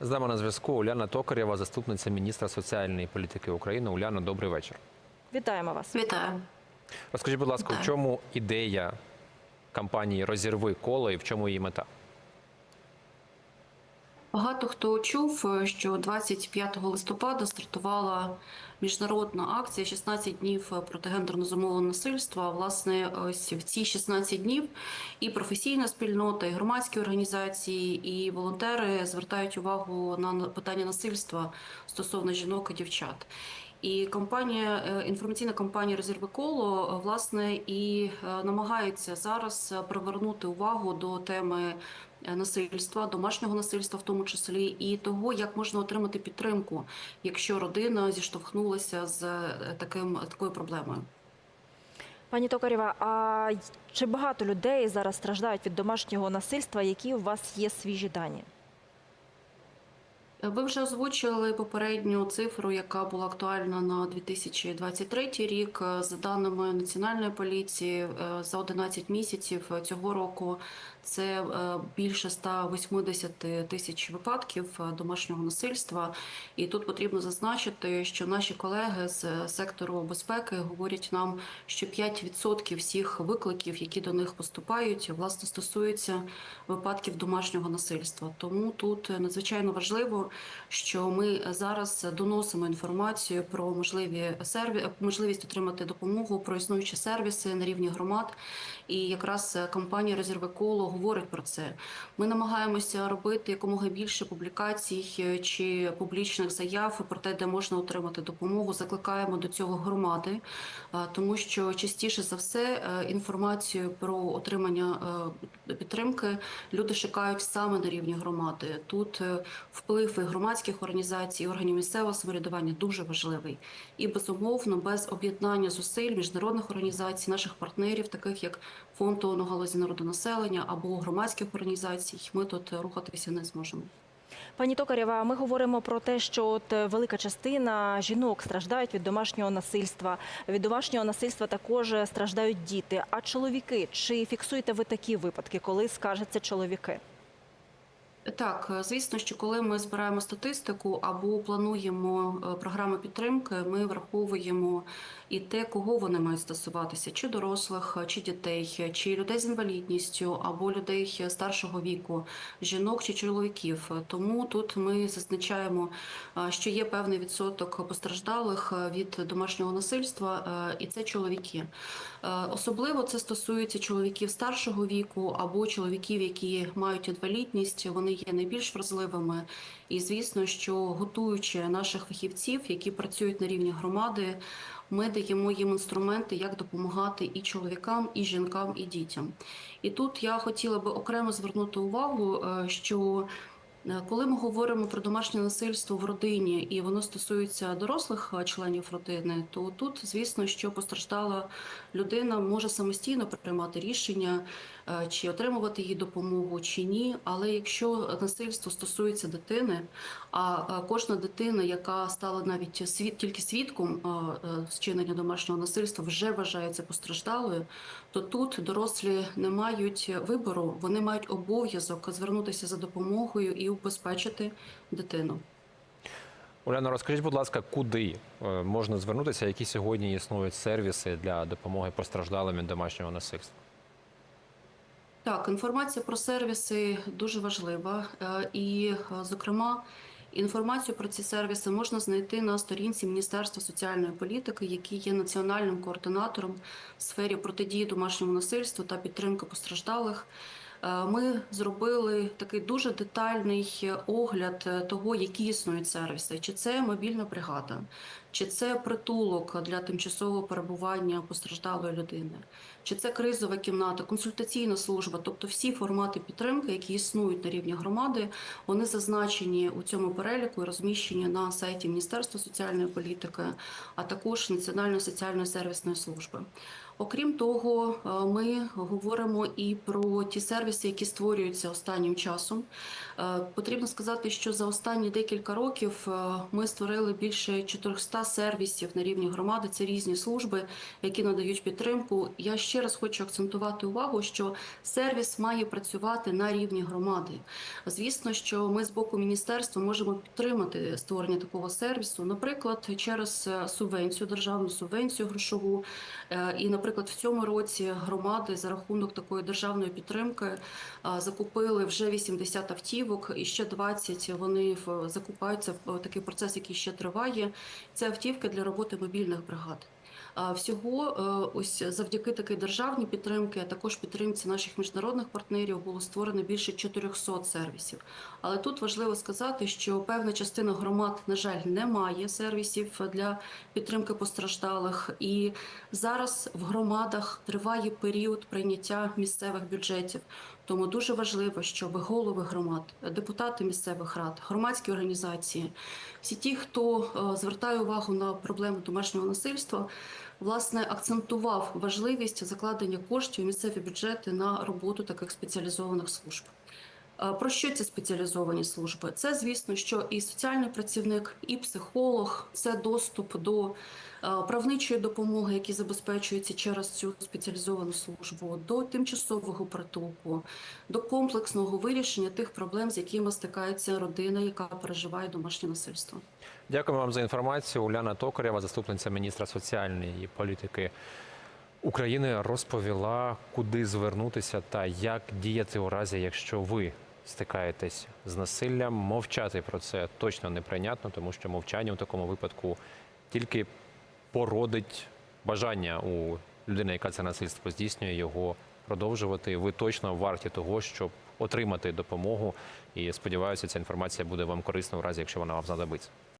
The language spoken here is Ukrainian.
З нами на зв'язку Уляна Токарєва, заступниця міністра соціальної політики України. Уляна, добрий вечір. Вітаємо вас. Вітаю. Розкажіть, будь ласка, в чому ідея кампанії Розірви коло і в чому її мета? Багато хто чув, е, що 25 листопада стартувала міжнародна акція «16 днів проти гендерно замовленого насильства. Власне, ось в ці 16 днів і професійна спільнота, і громадські організації, і волонтери звертають увагу на питання насильства стосовно жінок і дівчат. І компанія е, інформаційна кампанія «Розірви коло» е, власне і е, намагається зараз е, привернути увагу до теми е, насильства, домашнього насильства, в тому числі, і того, як можна отримати підтримку, якщо родина зіштовхнулася з е, таким такою проблемою. Пані Токарєва, а чи багато людей зараз страждають від домашнього насильства? Які у вас є свіжі дані? Ви вже озвучили попередню цифру, яка була актуальна на 2023 рік. За даними національної поліції, е, за 11 місяців цього року це е, більше 180 тисяч випадків е, домашнього насильства. І тут потрібно зазначити, що наші колеги з сектору безпеки говорять нам, що 5% всіх викликів, які до них поступають, власне стосуються випадків домашнього насильства. Тому тут надзвичайно важливо, що ми зараз доносимо інформацію про можливі серві... можливість отримати допомогу про існуючі сервіси на рівні громад. І якраз кампанія Резерви коло говорить про це. Ми намагаємося робити якомога більше публікацій е, чи публічних заяв про те, де можна отримати допомогу. Закликаємо до цього громади, е, тому що частіше за все е, інформацію про отримання е, підтримки люди шукають саме на рівні громади. Тут е, вплив і громадських організацій, і органів місцевого самоврядування дуже важливий. І безумовно, без об'єднання зусиль міжнародних організацій, наших партнерів, таких як фонд ООН галузі народонаселення або громадських організацій, ми тут рухатися не зможемо. Пані Токарєва, ми говоримо про те, що от е, велика частина жінок страждають від домашнього насильства. Від домашнього насильства також страждають діти. А чоловіки, чи фіксуєте ви такі випадки, коли скаржаться чоловіки? Так, е, звісно, що коли ми збираємо статистику або плануємо е, програми підтримки, ми враховуємо і те, кого вони мають стосуватися: чи дорослих, е, чи дітей, чи людей з інвалідністю, або людей старшого віку, жінок чи чоловіків. Тому тут ми зазначаємо, що є певний відсоток постраждалих від домашнього насильства, і це чоловіки. Особливо це стосується чоловіків старшого віку або чоловіків, які мають інвалідність. Вони є найбільш вразливими. І звісно, що готуючи наших фахівців, які працюють на рівні громади, ми даємо їм інструменти, як допомагати і чоловікам, і жінкам, і дітям. І тут я хотіла би окремо звернути увагу, е, що Коли ми говоримо про домашнє насильство в родині і воно стосується дорослих е, членів родини, то тут, звісно, що постраждала людина може самостійно приймати рішення, е, чи отримувати її допомогу, чи ні. Але якщо насильство стосується дитини, а е, кожна дитина, яка стала навіть свід тільки свідком е, е, вчинення домашнього насильства, вже вважається постраждалою, то тут дорослі не мають вибору, вони мають обов'язок звернутися за допомогою і убезпечити дитину. Уляна, розкажіть, будь ласка, куди е, можна звернутися, які сьогодні існують сервіси для допомоги постраждалим від домашнього насильства? Так, інформація про сервіси дуже важлива, Е, і, е, зокрема, інформацію про ці сервіси можна знайти на сторінці Міністерства соціальної політики, який є національним координатором в сфері протидії домашньому насильству та підтримки постраждалих. Е, Ми зробили такий дуже детальний огляд е, того, які існують сервіси, чи це мобільна бригада, чи це притулок для тимчасового перебування постраждалої людини, чи це кризова кімната, консультаційна служба, тобто всі формати підтримки, які існують на рівні громади, вони зазначені у цьому переліку і розміщені на сайті Міністерства соціальної політики, а також Національної соціальної сервісної служби. Окрім того, е, ми говоримо і про ті сервіси, які створюються останнім часом. Е, Потрібно сказати, що за останні декілька років е, ми створили більше 400 сервісів на рівні громади. Це різні служби, які надають підтримку. Я ще раз хочу акцентувати увагу, що сервіс має працювати на рівні громади. Звісно, що ми з боку міністерства можемо підтримати створення такого сервісу, наприклад, через субвенцію, державну субвенцію грошову. І, наприклад, в цьому році громади за рахунок такої державної підтримки е, закупили вже 80 автівок, і ще 20 вони закупаються в такий процес, який ще триває. Це автівки для роботи мобільних бригад. Всього е, ось завдяки такій державній підтримці, а також підтримці наших міжнародних партнерів було створено більше 400 сервісів. Але тут важливо сказати, що певна частина громад, на жаль, не має сервісів для підтримки постраждалих, і зараз в громадах триває період прийняття місцевих бюджетів. Тому дуже важливо, щоб голови громад, депутати місцевих рад, громадські організації, всі ті, хто е, звертає увагу на проблему домашнього насильства, власне акцентував важливість закладення коштів у місцеві бюджети на роботу таких спеціалізованих служб. Е, Про що ці спеціалізовані служби? Це, звісно, що і соціальний працівник, і психолог, це доступ до е, правничої допомоги, які забезпечуються через цю спеціалізовану службу, до тимчасового притулку, до комплексного вирішення тих проблем, з якими стикається родина, яка переживає домашнє насильство. Дякуємо вам за інформацію. Уляна Токарєва, заступниця міністра соціальної політики України, розповіла, куди звернутися та як діяти у разі, якщо ви стикаєтесь з насиллям. Мовчати про це точно неприйнятно, тому що мовчання в такому випадку тільки породить бажання у людини, яка це насильство здійснює, його продовжувати. Ви точно варті того, щоб отримати допомогу. І сподіваюся, ця інформація буде вам корисна в разі, якщо вона вам знадобиться.